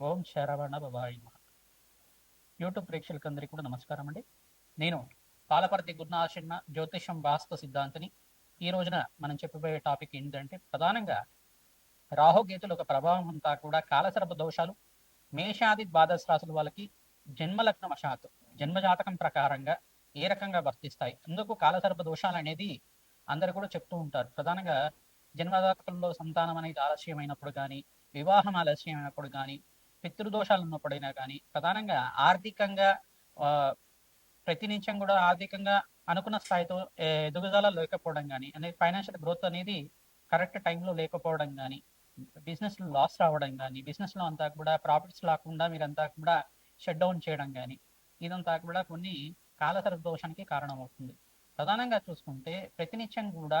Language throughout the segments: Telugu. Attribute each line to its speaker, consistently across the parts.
Speaker 1: ఓం శరవణ బాబాయ్ యూట్యూబ్ ప్రేక్షకులందరికీ కూడా నమస్కారం అండి. నేను పాలపర్తి గురునాశన్న జ్యోతిషం వాస్తు సిద్ధాంతిని. ఈ రోజున మనం చెప్పబోయే టాపిక్ ఏంటంటే ప్రధానంగా రాహుకేతుల ఒక ప్రభావం అంతా కూడా కాలసర్ప దోషాలు మేషాది ద్వాదశ రాసుల వాళ్ళకి జన్మలగ్న వశాత్ జన్మజాతకం ప్రకారంగా ఏ రకంగా వర్తిస్తాయి అందుకు కాలసర్ప దోషాలు అనేది అందరు కూడా చెప్తూ ఉంటారు. ప్రధానంగా జన్మజాతకంలో సంతానం అనేది ఆలస్యమైనప్పుడు కానీ వివాహం ఆలస్యమైనప్పుడు కానీ పితృదోషాలు ఉన్నప్పుడైనా కానీ ప్రధానంగా ఆర్థికంగా ఆ, నిమిషం కూడా ఆర్థికంగా అనుకున్న స్థాయితో ఎదుగుదల లేకపోవడం కానీ అనేది ఫైనాన్షియల్ గ్రోత్ అనేది కరెక్ట్ టైంలో లేకపోవడం కానీ బిజినెస్ లాస్ రావడం కానీ బిజినెస్లో అంతా కూడా ప్రాఫిట్స్ రాకుండా మీరంతా కూడా షట్ డౌన్ చేయడం కానీ ఇదంతా కూడా కొన్ని కాలసర దోషానికి కారణమవుతుంది. ప్రధానంగా చూసుకుంటే ప్రతినిత్యం కూడా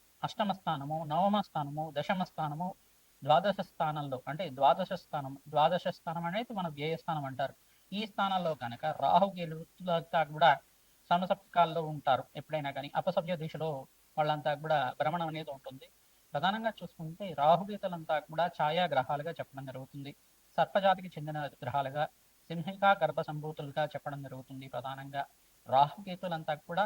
Speaker 1: అష్టమ స్థానము నవమ స్థానము దశమ స్థానము ద్వాదశ స్థానంలో అంటే ద్వాదశ స్థానం ద్వాదశ స్థానం అనేది మన వ్యయ స్థానం అంటారు. ఈ స్థానాల్లో కనుక రాహు గెలుతా కూడా సమసప్తకాల్లో ఉంటారు. ఎప్పుడైనా కానీ అపసభ్య దిశలో వాళ్ళంతా కూడా భ్రమణం అనేది ఉంటుంది. ప్రధానంగా చూసుకుంటే రాహుగీతలంతా కూడా ఛాయా గ్రహాలుగా చెప్పడం జరుగుతుంది. సర్పజాతికి చెందిన గ్రహాలుగా సింహిక గర్భ సంభూతులుగా చెప్పడం జరుగుతుంది ప్రధానంగా. రాహుకేతులంతా కూడా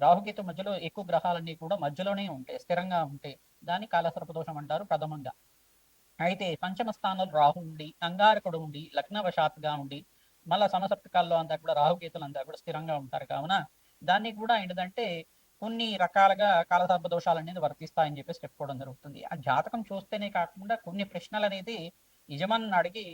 Speaker 1: రాహుకేతు మధ్యలో ఎక్కువ గ్రహాలన్నీ కూడా మధ్యలోనే ఉంటాయి స్థిరంగా ఉంటాయి దాన్ని కాలసర్ప దోషం అంటారు ప్రథమంగా. అయితే పంచమ స్థానంలో రాహు ఉండి అంగారకుడు ఉండి లగ్నవశాత్గా ఉండి మళ్ళా సమసప్తకాల్లో అంతా కూడా రాహుకేతులు అంతా కూడా స్థిరంగా ఉంటారు కావున దాన్ని కూడా ఏంటంటే కొన్ని రకాలుగా కాలసర్ప దోషాలు అనేది వర్తిస్తాయని చెప్పేసి చెప్పుకోవడం జరుగుతుంది. ఆ జాతకం చూస్తేనే కాకుండా కొన్ని ప్రశ్నలు అనేది యజమాని అడిగి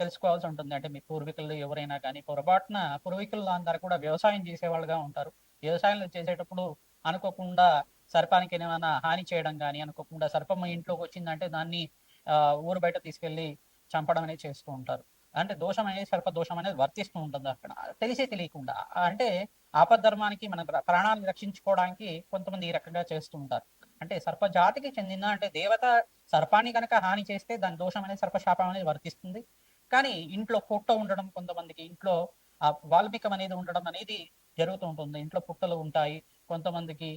Speaker 1: తెలుసుకోవాల్సి ఉంటుంది. అంటే మీ పూర్వీకులు ఎవరైనా కానీ పొరపాటున పూర్వీకులు అందరూ కూడా వ్యవసాయం చేసేవాళ్ళుగా ఉంటారు. వ్యవసాయం చేసేటప్పుడు అనుకోకుండా సర్పానికి ఏమైనా హాని చేయడం కానీ అనుకోకుండా సర్పం ఇంట్లోకి వచ్చిందంటే దాన్ని ఆ, ఊరు బయట తీసుకెళ్ళి చంపడం అనేది చేస్తూ ఉంటారు. అంటే దోషం అనేది సర్ప దోషం అనేది వర్తిస్తూ ఉంటుంది అక్కడ. తెలిసే తెలియకుండా. అంటే ఆపద్ధర్మానికి మన ప్రాణాలను రక్షించుకోవడానికి కొంతమంది ఈ రకంగా చేస్తూ ఉంటారు. అంటే సర్ప జాతికి చెందిన అంటే దేవత సర్పాన్ని కనుక హాని చేస్తే దాని దోషం అనేది సర్పశాపం అనేది వర్తిస్తుంది. కానీ ఇంట్లో ఫోటో ఉండడం కొంతమందికి ఇంట్లో ఆ వాల్మీకం అనేది ఉండడం అనేది జరుగుతూ ఉంటుంది ఇంట్లో పుట్టలు ఉంటాయి. కొంతమందికి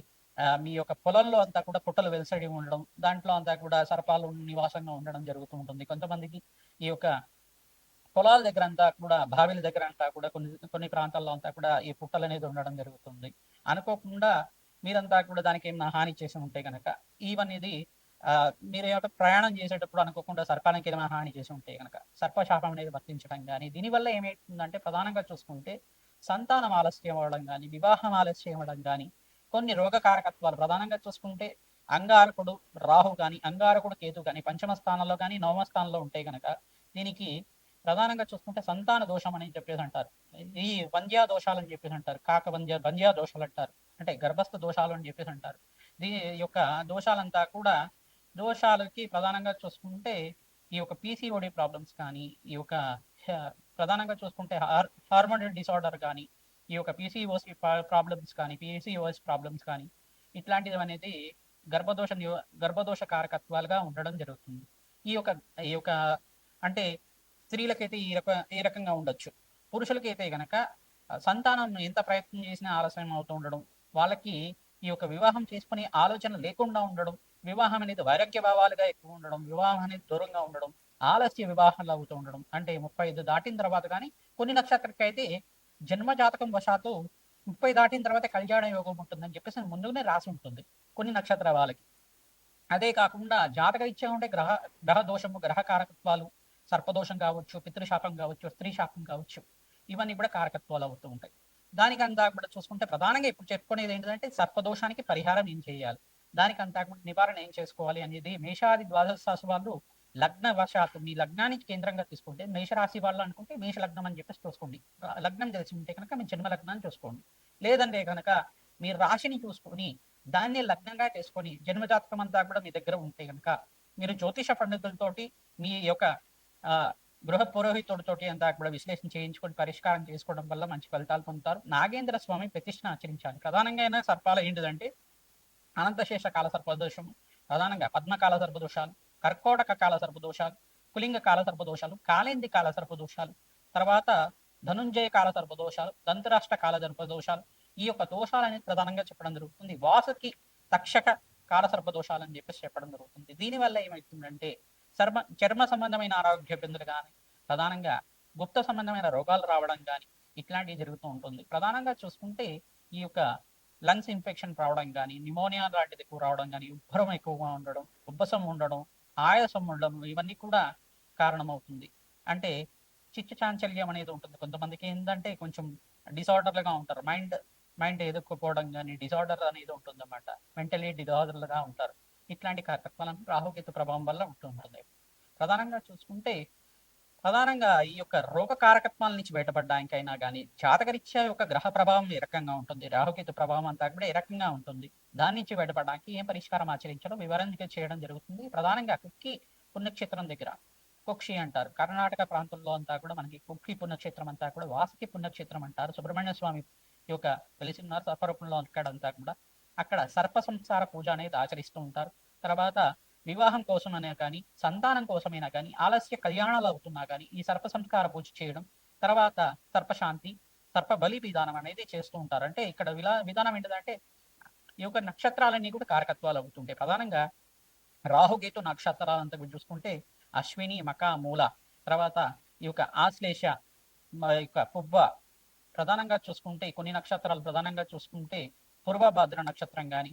Speaker 1: మీ యొక్క పొలంలో అంతా కూడా పుట్టలు వెలసడి ఉండడం దాంట్లో అంతా కూడా సర్పాలు నివాసంగా ఉండడం జరుగుతూ ఉంటుంది కొంతమందికి ఈ యొక్క పొలాల దగ్గర అంతా కూడా బావిల దగ్గర అంతా కూడా కొన్ని కొన్ని ప్రాంతాల్లో అంతా కూడా ఈ పుట్టలు అనేది ఉండడం జరుగుతుంది. అనుకోకుండా మీరంతా కూడా దానికి ఏమైనా హాని చేసి ఉంటే కనుక ఇవన్నీ ఆ, మీరు ఏమంటే ప్రయాణం చేసేటప్పుడు అనుకోకుండా సర్పానికి ఏమైనా హాని చేసి ఉంటే కనుక సర్పశాపం అనేది వర్తించడం కానీ దీనివల్ల ఏమవుతుందంటే ప్రధానంగా చూసుకుంటే సంతానం ఆలస్యం అవ్వడం కానీ వివాహం ఆలస్యం అవ్వడం కానీ కొన్ని రోగకారకత్వాలు ప్రధానంగా చూసుకుంటే అంగారకుడు రాహు కానీ అంగారకుడు కేతు కానీ పంచమ స్థానంలో కానీ నవమ స్థానంలో ఉంటే కనుక దీనికి ప్రధానంగా చూసుకుంటే సంతాన దోషం అని చెప్పేసి అంటారు. ఈ వంజ్యా దోషాలు అని చెప్పేసి అంటారు. కాక వంజ్య వంజ్యా దోషాలు అంటారు. అంటే గర్భస్థ దోషాలు అని చెప్పేసి అంటారు. దీని యొక్క దోషాలంతా కూడా దోషాలకి ప్రధానంగా చూసుకుంటే ఈ యొక్క పీసీఓడి ప్రాబ్లమ్స్ కానీ ఈ యొక్క ప్రధానంగా చూసుకుంటే హార్ హార్మోనల్ డిసార్డర్ కానీ ఈ యొక్క పీసీఓసి ప్రాబ్లమ్స్ కానీ పీసీఓఎస్ ప్రాబ్లమ్స్ కానీ ఇట్లాంటివి అనేది గర్భదోష గర్భదోష కారకత్వాలుగా ఉండడం జరుగుతుంది. ఈ యొక్క ఈ యొక్క అంటే స్త్రీలకైతే ఈ రక ఈ రకంగా ఉండొచ్చు. పురుషులకైతే గనక సంతానం ఎంత ప్రయత్నం చేసినా ఆలస్యం అవుతూ ఉండడం వాళ్ళకి ఈ యొక్క వివాహం చేసుకునే ఆలోచన లేకుండా ఉండడం వివాహం అనేది వైరాగ్య భావాలుగా ఎక్కువ ఉండడం వివాహం అనేది దూరంగా ఉండడం ఆలస్య వివాహాలు అవుతూ ఉండడం. అంటే ముప్పై ఐదు దాటిన తర్వాత కానీ కొన్ని నక్షత్రకి అయితే జన్మ జాతకం వశాత్తు ముప్పై దాటిన తర్వాత కళ్యాణ యోగం ఉంటుందని చెప్పేసి ముందుగానే రాసి ఉంటుంది కొన్ని నక్షత్ర వాళ్ళకి. అదే కాకుండా జాతక ఇచ్చే ఉంటే గ్రహ గ్రహ దోషము గ్రహ కారకత్వాలు సర్పదోషం కావచ్చు పితృశాపం కావచ్చు స్త్రీ శాపం కావచ్చు ఇవన్నీ కూడా కారకత్వాలు అవుతూ ఉంటాయి. దానికంతా కూడా చూసుకుంటే ప్రధానంగా ఇప్పుడు చెప్పుకునేది ఏంటంటే సర్పదోషానికి పరిహారం ఏం చేయాలి? దానికంతా కూడా నివారణ ఏం చేసుకోవాలి అనేది మేషాది ద్వాదశ రాశి వాళ్ళు లగ్న వశాత్తు మీ లగ్నానికి కేంద్రంగా తీసుకుంటే మేషరాశి వాళ్ళు అనుకుంటే మేష లగ్నం అని చెప్పేసి చూసుకోండి. లగ్నం తెలిసి ఉంటే కనుక మీ జన్మ లగ్నాన్ని చూసుకోండి. లేదంటే కనుక మీ రాశిని చూసుకొని దాన్ని లగ్నంగా చేసుకొని జన్మజాతకం అంతా కూడా మీ దగ్గర ఉంటే కనుక మీరు జ్యోతిష పండితులతోటి మీ యొక్క ఆ గృహ పురోహితుడితోటి అంతా కూడా విశ్లేషణ చేయించుకొని పరిష్కారం చేసుకోవడం వల్ల మంచి ఫలితాలు పొందుతారు. నాగేంద్ర స్వామి ప్రతిష్ఠను ఆచరించాలి. ప్రధానంగా అయినా సర్పాలు ఏంటిదంటే అనంతశేష కాల సర్పదోషం ప్రధానంగా పద్మకాల సర్పదోషాలు కర్కోటక కాల సర్పదోషాలు కులింగ కాల సర్పదోషాలు కాలేంది కాల సర్పదోషాలు తర్వాత ధనుంజయ కాల సర్పదోషాలు దంతరాష్ట్ర కాల సర్పదోషాలు ఈ యొక్క దోషాలని ప్రధానంగా చెప్పడం జరుగుతుంది. వాసుకి తక్షక కాల సర్పదోషాలు అని చెప్పేసి చెప్పడం జరుగుతుంది. దీనివల్ల ఏమవుతుందంటే చర్మ చర్మ సంబంధమైన ఆరోగ్య ఇబ్బందులు కానీ ప్రధానంగా గుప్త సంబంధమైన రోగాలు రావడం కానీ ఇట్లాంటివి జరుగుతూ ఉంటుంది. ప్రధానంగా చూసుకుంటే ఈ యొక్క లంగ్స్ ఇన్ఫెక్షన్ రావడం కానీ నిమోనియా లాంటిది ఎక్కువ రావడం కానీ ఉబ్బరం ఎక్కువగా ఉండడం ఉబ్బసం ఉండడం ఆయాసం ఉండడం ఇవన్నీ కూడా కారణమవుతుంది. అంటే చిత్త చాంచల్యం అనేది ఉంటుంది. కొంతమందికి ఏంటంటే కొంచెం డిసార్డర్లుగా ఉంటారు. మైండ్ మైండ్ ఎదుర్కోపోవడం కానీ డిసార్డర్ అనేది ఉంటుందన్నమాట. మెంటలీ డిసార్డర్లుగా ఉంటారు. ఇట్లాంటి కార్యక్రమాలను రాహుకేతు ప్రభావం వల్ల ఉంటుంటుంది. ప్రధానంగా చూసుకుంటే ప్రధానంగా ఈ యొక్క రోగ కారకత్వాల నుంచి బయటపడడానికైనా కానీ జాతకరీత్యా యొక్క గ్రహ ప్రభావం ఏ రకంగా ఉంటుంది? రాహుకేతు ప్రభావం అంతా కూడా ఏ రకంగా ఉంటుంది? దాని నుంచి బయటపడడానికి ఏం పరిష్కారం ఆచరించడం వివరంగా చేయడం జరుగుతుంది. ప్రధానంగా కుక్కి పుణ్యక్షేత్రం దగ్గర. కుక్షి అంటారు. కర్ణాటక ప్రాంతంలో అంతా కూడా మనకి కుక్కి పుణ్యక్షేత్రం అంతా కూడా వాసుకి పుణ్యక్షేత్రం అంటారు. సుబ్రహ్మణ్య స్వామి యొక్క వెలిసి ఉన్నారు. సర్పరూపంలో అక్కడంతా కూడా. అక్కడ సర్ప సంసార పూజ అనేది ఆచరిస్తూ ఉంటారు. తర్వాత వివాహం కోసమైనా కానీ సంతానం కోసమైనా కానీ ఆలస్య కళ్యాణాలు అవుతున్నా కానీ ఈ సర్ప సంస్కార పూజ చేయడం తర్వాత సర్పశాంతి సర్ప బలి విధానం అనేది చేస్తూ ఉంటారు. అంటే ఇక్కడ విలా విధానం ఏంటంటే ఈ యొక్క నక్షత్రాలన్నీ కూడా కారకత్వాలు అవుతుంటాయి ప్రధానంగా రాహుకేతు నక్షత్రాలంతా కూడా చూసుకుంటే అశ్విని మక మూల తర్వాత ఈ యొక్క ఆశ్లేష యొక్క పువ్వ ప్రధానంగా చూసుకుంటే కొన్ని నక్షత్రాలు ప్రధానంగా చూసుకుంటే పూర్వభద్ర నక్షత్రం కానీ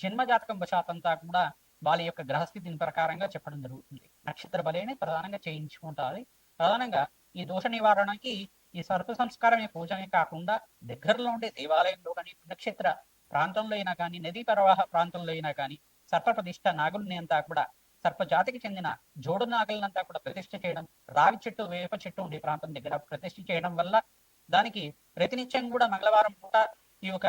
Speaker 1: జన్మ జాతకం వశాతంతా కూడా వాళ్ళ యొక్క గ్రహస్థితిని ప్రకారంగా చెప్పడం జరుగుతుంది. నక్షత్ర బలిని ప్రధానంగా చేయించుకుంటారు. ప్రధానంగా ఈ దోష నివారణకి ఈ సర్ప సంస్కారమే పూజనే కాకుండా దగ్గరలో ఉండే దేవాలయంలో కానీ పుణ్యక్షేత్ర ప్రాంతంలో అయినా కానీ నదీ ప్రవాహ ప్రాంతంలో అయినా కానీ సర్ప ప్రతిష్ట నాగుల్ని అంతా కూడా సర్ప జాతికి చెందిన జోడు నాగులనంతా కూడా ప్రతిష్ఠ చేయడం రావి చెట్టు వేప చెట్టు ఉండే ప్రాంతం దగ్గర ప్రతిష్ఠ చేయడం వల్ల దానికి ప్రతినిత్యం కూడా మంగళవారం పూట ఈ యొక్క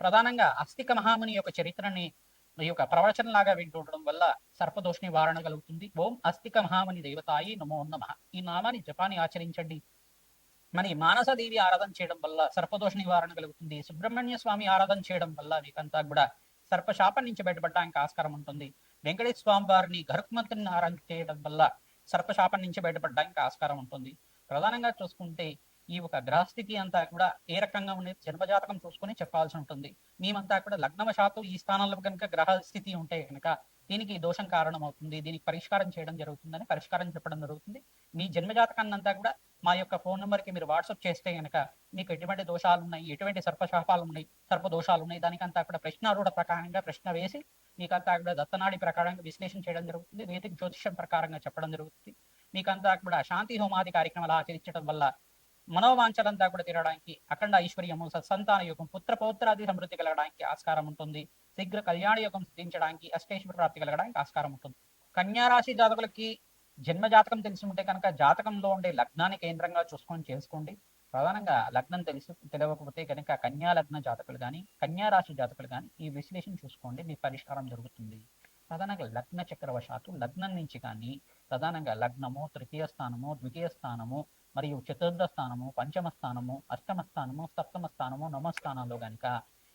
Speaker 1: ప్రధానంగా అస్తిక మహాముని యొక్క చరిత్రని ఈ యొక్క ప్రవచనలాగా వింటుండడం వల్ల సర్పదోష నివారణ కలుగుతుంది. ఓం అస్తిక మహాముని దేవతాయి నమో నమ. ఈ నామాన్ని జపాన్ని ఆచరించండి. మరి మానసదేవి ఆరాధన చేయడం వల్ల సర్పదోష నివారణ కలుగుతుంది. సుబ్రహ్మణ్య స్వామి ఆరాధన చేయడం వల్ల మీకంతా కూడా సర్పశాపం నుంచి బయటపడడానికి ఆస్కారం ఉంటుంది. వెంకటేశ్వర స్వామి వారిని గరుక్మంతుని ఆరాధన చేయడం వల్ల సర్పశాపం నుంచి బయటపడడానికి ఆస్కారం ఉంటుంది. ప్రధానంగా చూసుకుంటే ఈ ఒక గ్రహస్థితి అంతా కూడా ఏ రకంగా ఉండేది జన్మజాతకం చూసుకొని చెప్పాల్సి ఉంటుంది. మేమంతా కూడా లగ్నవశాత్తు ఈ స్థానంలో కనుక గ్రహ స్థితి ఉంటే కనుక దీనికి దోషం కారణం అవుతుంది దీనికి పరిష్కారం చేయడం జరుగుతుందని పరిష్కారం చెప్పడం జరుగుతుంది. మీ జన్మజాతకాన్ని అంతా కూడా మా యొక్క ఫోన్ నెంబర్కి మీరు వాట్సాప్ చేస్తే గనక మీకు ఎటువంటి దోషాలు ఉన్నాయి ఎటువంటి సర్పశాపాలు ఉన్నాయి సర్ప దోషాలు ఉన్నాయి దానికంతా కూడా ప్రశ్నారూఢ ప్రకారంగా ప్రశ్న వేసి మీకంతా కూడా దత్తనాడి ప్రకారంగా విశ్లేషణ చేయడం జరుగుతుంది. వేదిక జ్యోతిషం ప్రకారంగా చెప్పడం జరుగుతుంది. మీకంతా కూడా శాంతి హోమాది కార్యక్రమాలు ఆచరించడం వల్ల మనోవాంఛలంతా కూడా తీరడానికి అఖండ ఐశ్వర్యము సత్సంతాన యోగం పుత్ర పౌత్రాది సమృద్ధి కలగడానికి ఆస్కారం ఉంటుంది. శీఘ్ర కళ్యాణ యోగం సిద్ధించడానికి అష్టేశ్వర ప్రాప్తి కలగడానికి ఆస్కారం ఉంటుంది. కన్యారాశి జాతకులకి జన్మ జాతకం తెలిసి ఉంటే కనుక జాతకంలో ఉండే లగ్నాన్ని కేంద్రంగా చూసుకొని చేసుకోండి. ప్రధానంగా లగ్నం తెలిసి తెలియకపోతే కనుక కన్యా లగ్న జాతకులు కానీ కన్యా రాశి జాతకులు కానీ ఈ విశ్లేషణ చూసుకోండి మీ పరిష్కారం జరుగుతుంది ప్రధానంగా లగ్న చక్రవశాత్తు లగ్నం నుంచి కానీ ప్రధానంగా లగ్నము తృతీయ స్థానము ద్వితీయ స్థానము మరియు చతుర్థ స్థానము పంచమ స్థానము అష్టమ స్థానము సప్తమ స్థానము నవమ స్థానాల్లో కనుక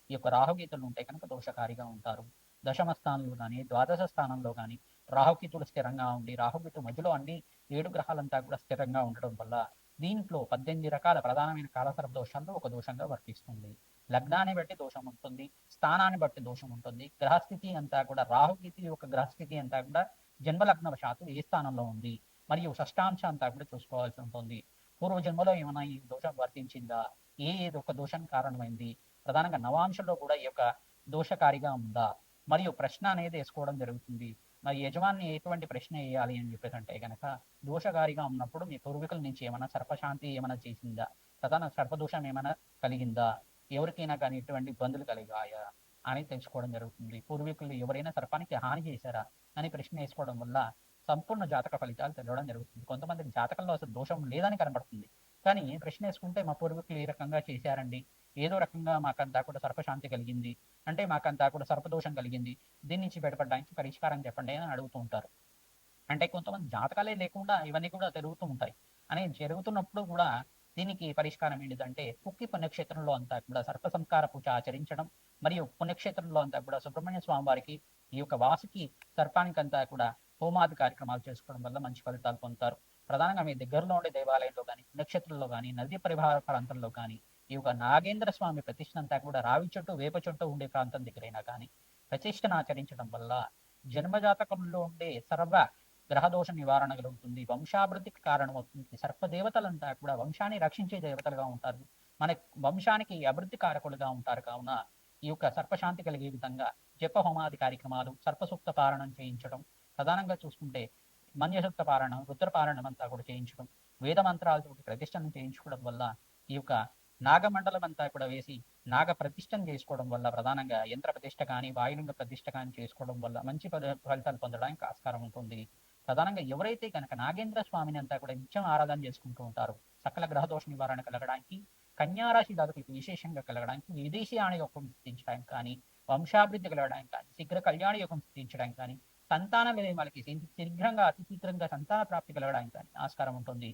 Speaker 1: ఈ యొక్క రాహుగీతులు ఉంటే కనుక దోషకారిగా ఉంటారు. దశమ స్థానంలో కానీ ద్వాదశ స్థానంలో కానీ రాహుకేతులు స్థిరంగా ఉండి రాహుకేతు మధ్యలో అండి ఏడు గ్రహాలంతా కూడా స్థిరంగా ఉండడం వల్ల దీంట్లో పద్దెనిమిది రకాల ప్రధానమైన కాలసర్ప దోషాల్లో ఒక దోషంగా వర్తిస్తుంది. లగ్నాన్ని బట్టి దోషం ఉంటుంది స్థానాన్ని బట్టి దోషం ఉంటుంది గ్రహస్థితి అంతా కూడా రాహుగీతి యొక్క గ్రహస్థితి అంతా కూడా జన్మలగ్న శాతం ఏ స్థానంలో ఉంది? మరియు షష్టాంశ అంతా కూడా చూసుకోవాల్సి ఉంటుంది. పూర్వ జన్మలో ఏమైనా ఈ దోషం వర్తించిందా? ఏ ఏదో ఒక దోషం కారణమైంది? ప్రధానంగా నవాంశంలో కూడా ఈ యొక్క దోషకారిగా ఉందా? మరియు ప్రశ్న అనేది వేసుకోవడం జరుగుతుంది. మరి యజమాని ఎటువంటి ప్రశ్న వేయాలి అని చెప్పేసి అంటే కనుక దోషకారిగా ఉన్నప్పుడు మీ పూర్వీకుల నుంచి ఏమైనా సర్పశాంతి ఏమైనా చేసిందా? ప్రధాన సర్పదోషం ఏమైనా కలిగిందా? ఎవరికైనా కానీ ఎటువంటి ఇబ్బందులు కలిగాయా? అని తెలుసుకోవడం జరుగుతుంది. పూర్వీకులు ఎవరైనా సర్పానికి హాని చేశారా? అని ప్రశ్న వేసుకోవడం వల్ల సంపూర్ణ జాతక ఫలితాలు తెలవడం జరుగుతుంది. కొంతమంది జాతకంలో అసలు దోషం లేదని కనబడుతుంది. కానీ ప్రశ్న వేసుకుంటే మా పూర్వీకులు ఏ రకంగా చేశారండి? ఏదో రకంగా మాకంతా కూడా సర్పశాంతి కలిగింది. అంటే మాకంతా కూడా సర్పదోషం కలిగింది. దీని నుంచి బయటపడడానికి పరిష్కారం చెప్పండి అని అడుగుతూ ఉంటారు. అంటే కొంతమంది జాతకాలే లేకుండా ఇవన్నీ కూడా జరుగుతూ ఉంటాయి. అని జరుగుతున్నప్పుడు కూడా దీనికి పరిష్కారం ఏంటిదంటే కుక్కి పుణ్యక్షేత్రంలో అంతా కూడా సర్ప సంస్కార పూజ ఆచరించడం మరియు పుణ్యక్షేత్రంలో అంతా కూడా సుబ్రహ్మణ్య స్వామి వారికి ఈ యొక్క వాసుకి సర్పానికంతా కూడా హోమాది కార్యక్రమాలు చేసుకోవడం వల్ల మంచి ఫలితాలు పొందుతారు. ప్రధానంగా మీ దగ్గరలో ఉండే దేవాలయంలో కానీ నక్షత్రంలో కానీ నదీ పరివాహ ప్రాంతంలో కానీ ఈ యొక్క నాగేంద్ర స్వామి ప్రతిష్ఠ అంతా కూడా రావి చెట్టు వేప చెట్టు ఉండే ప్రాంతం దగ్గరైనా కానీ ప్రతిష్టను ఆచరించడం వల్ల జన్మజాతకంలో ఉండే సర్వ గ్రహదోష నివారణ కలుగుతుంది వంశాభివృద్ధికి కారణమవుతుంది. సర్పదేవతలంతా కూడా వంశాన్ని రక్షించే దేవతలుగా ఉంటారు. మన వంశానికి అభివృద్ధి కారకులుగా ఉంటారు కావున ఈ యొక్క సర్పశాంతి కలిగే విధంగా జప హోమాది కార్యక్రమాలు సర్పసూక్త పారణం చేయించడం ప్రధానంగా చూసుకుంటే మన్యసూక్త పారాయణం రుద్ర పారాయణం అంతా కూడా చేయించడం వేద మంత్రాలతో ప్రతిష్టను చేయించుకోవడం వల్ల ఈ యొక్క నాగమండలం అంతా కూడా వేసి నాగ ప్రతిష్టను చేసుకోవడం వల్ల ప్రధానంగా యంత్ర ప్రతిష్ట కానీ వాయులింగ ప్రతిష్ట కానీ చేసుకోవడం వల్ల మంచి ఫలితాలు పొందడానికి ఆస్కారం ఉంటుంది. ప్రధానంగా ఎవరైతే కనుక నాగేంద్ర స్వామిని అంతా కూడా నిత్యం ఆరాధన చేసుకుంటూ ఉంటారు సకల గ్రహదోష నివారణ కలగడానికి కన్యారాశి జాతకులకు విశేషంగా కలగడానికి విదేశీ ఆణ యోగం సిద్ధించడానికి కానీ వంశాభివృద్ధి కలగడానికి కానీ శీఘ్ర కళ్యాణ యోగం సిద్ధించడానికి కానీ సంతానం అనేది వాళ్ళకి శీఘ్రంగా అతి శీఘ్రంగా సంతాన ప్రాప్తి కలగడానికి ఆస్కారం ఉంటుంది.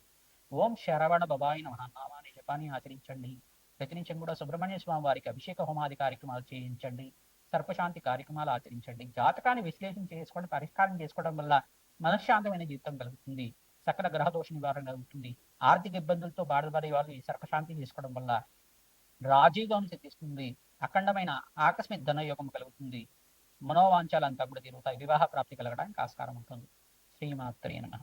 Speaker 1: ఓం శరవణ బబాయి నామాన్ని జపాన్ని ఆచరించండి. ప్రతినిత్యం కూడా సుబ్రహ్మణ్య స్వామి వారికి అభిషేక హోమాది కార్యక్రమాలు చేయించండి. సర్పశాంతి కార్యక్రమాలు ఆచరించండి. జాతకాన్ని విశ్లేషణ చేసుకోవడం పరిష్కారం చేసుకోవడం వల్ల మనశ్శాంతమైన జీవితం కలుగుతుంది. సకల గ్రహ దోష నివారణ కలుగుతుంది. ఆర్థిక ఇబ్బందులతో బాధపడే వాళ్ళు ఈ సర్పశాంతి చేసుకోవడం వల్ల రాజీవం సిద్ధిస్తుంది. అఖండమైన ఆకస్మిక ధనయోగం కలుగుతుంది. మనోవాంఛాలంతా కూడా తిరుగుతాయి వివాహ ప్రాప్తి కలగడానికి ఆస్కారం ఉంటుంది. శ్రీమాత్రే నమ.